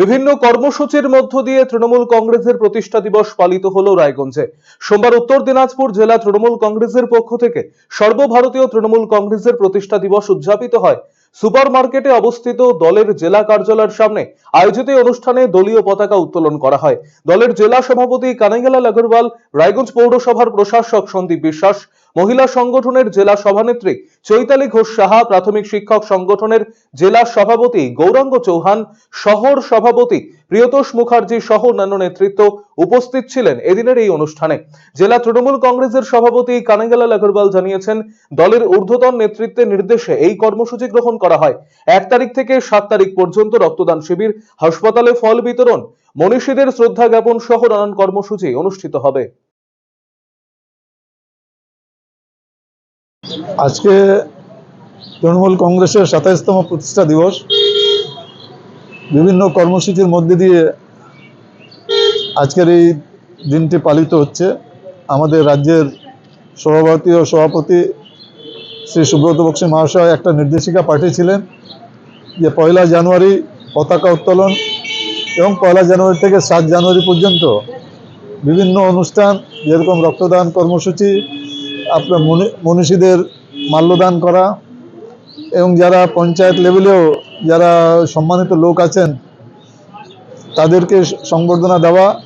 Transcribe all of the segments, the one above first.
বিভিন্ন কর্মসূচির মধ্য দিয়ে তৃণমূল কংগ্রেসের প্রতিষ্ঠা দিবস পালিত হলো রায়গঞ্জে। সোমবার উত্তর দিনাজপুর জেলা তৃণমূল কংগ্রেসের পক্ষ থেকে সর্বভারতীয় তৃণমূল কংগ্রেসের প্রতিষ্ঠা দিবস উদযাপিত হয়। সুপার মার্কেটে অবস্থিত দলের জেলা কার্যালয়ের সামনে আয়োজিত অনুষ্ঠানে দলীয় পতাকা উত্তোলন করা হয়। দলের জেলা সভাপতি কানাইলাল আগরওয়াল, রায়গঞ্জ পৌরসভার প্রশাসক সন্দীপ বিশ্বাস মহিলা সংগঠনের জেলা সভানেত্রী চৈতালি ঘোষ সাহা, প্রাথমিক শিক্ষক সংগঠনের জেলা সভাপতি গৌরাঙ্গ চৌহান, শহর সভাপতি প্রিয়তোষ মুখার্জি সহ অন্যান্য নেতৃত্ব উপস্থিত ছিলেন এদিনের এই অনুষ্ঠানে। জেলা তৃণমূল কংগ্রেসের সভাপতি কানাইলাল আগরওয়াল জানিয়েছেন, দলের ঊর্ধ্বতন নেতৃত্বের নির্দেশে এই কর্মসূচি গ্রহণ করা হয়। এক তারিখ থেকে সাত তারিখ পর্যন্ত রক্তদান শিবির, হাসপাতালে ফল বিতরণ, মনীষীদের শ্রদ্ধা জ্ঞাপন সহ নানান কর্মসূচি অনুষ্ঠিত হবে। আজকে তৃণমূল কংগ্রেসের সাতাইশতম প্রতিষ্ঠা দিবস। বিভিন্ন কর্মসূচির মধ্যে দিয়ে আজকের এই দিনটি পালিত হচ্ছে। আমাদের রাজ্যের সভাপতি ও সভাপতি শ্রী সুব্রত বক্সী মহাশয় একটা নির্দেশিকা পাঠিয়েছিলেন যে পয়লা জানুয়ারি পতাকা উত্তোলন এবং পয়লা জানুয়ারি থেকে সাত জানুয়ারি পর্যন্ত বিভিন্ন অনুষ্ঠান, যেরকম রক্তদান কর্মসূচি আপনার মনি- মনীষীদের মাল্যদান করা এবং যারা পঞ্চায়েত লেভেলেও যারা সম্মানিত লোক আছেন, তাদেরকে সংবর্ধনা দেওয়া,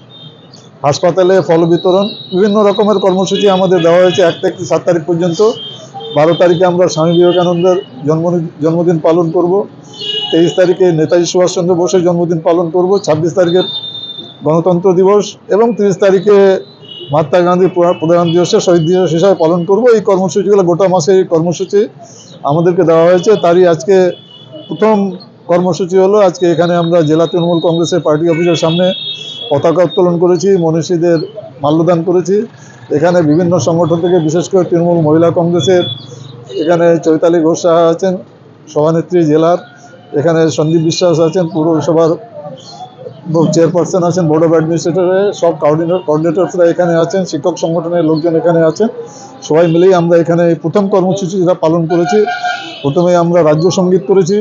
হাসপাতালে ফল বিতরণ, বিভিন্ন রকমের কর্মসূচি আমাদের দেওয়া হয়েছে এক থেকে সাত তারিখ পর্যন্ত। বারো তারিখে আমরা স্বামী বিবেকানন্দের জন্মদিন জন্মদিন পালন করব। তেইশ তারিখে নেতাজি সুভাষচন্দ্র বোসের জন্মদিন পালন করব। ছাব্বিশ তারিখের গণতন্ত্র দিবস এবং তিরিশ তারিখে মহাত্মা গান্ধী প্র- প্রধান দিবসে, শহীদ দিবস হিসাবে পালন করব। এই কর্মসূচিগুলো গোটা মাসে এই কর্মসূচি আমাদেরকে দেওয়া হয়েছে। তারই আজকে প্রথম কর্মসূচি হলো, আজকে এখানে আমরা জেলা তৃণমূল কংগ্রেসের পার্টি অফিসের সামনে পতাকা উত্তোলন করেছি, মনীষীদের মাল্যদান করেছি। এখানে বিভিন্ন সংগঠন থেকে, বিশেষ করে তৃণমূল মহিলা কংগ্রেসের, এখানে চৈতালি ঘোষ সাহা আছেন, সভানেত্রী জেলার, এখানে সন্দীপ বিশ্বাস আছেন, পৌরসভার চেয়ারপারসন আছেন বোর্ড অফ অ্যাডমিনিস্ট্রেটরের সব কোঅর্ডিনেটর এখানে আছেন, শিক্ষক সংগঠনের লোকজন এখানে আছেন। সবাই মিলেই আমরা এখানে প্রথম কর্মসূচি যেটা পালন করেছি, প্রথমে আমরা রাজ্য সংগীত করেছি,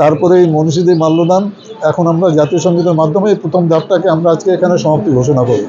তারপরে এই মনীষীদের মাল্যদান, এখন আমরা জাতীয় সঙ্গীতের মাধ্যমে এই প্রথম ধাপটাকে আমরা আজকে এখানে সমাপ্তি ঘোষণা করি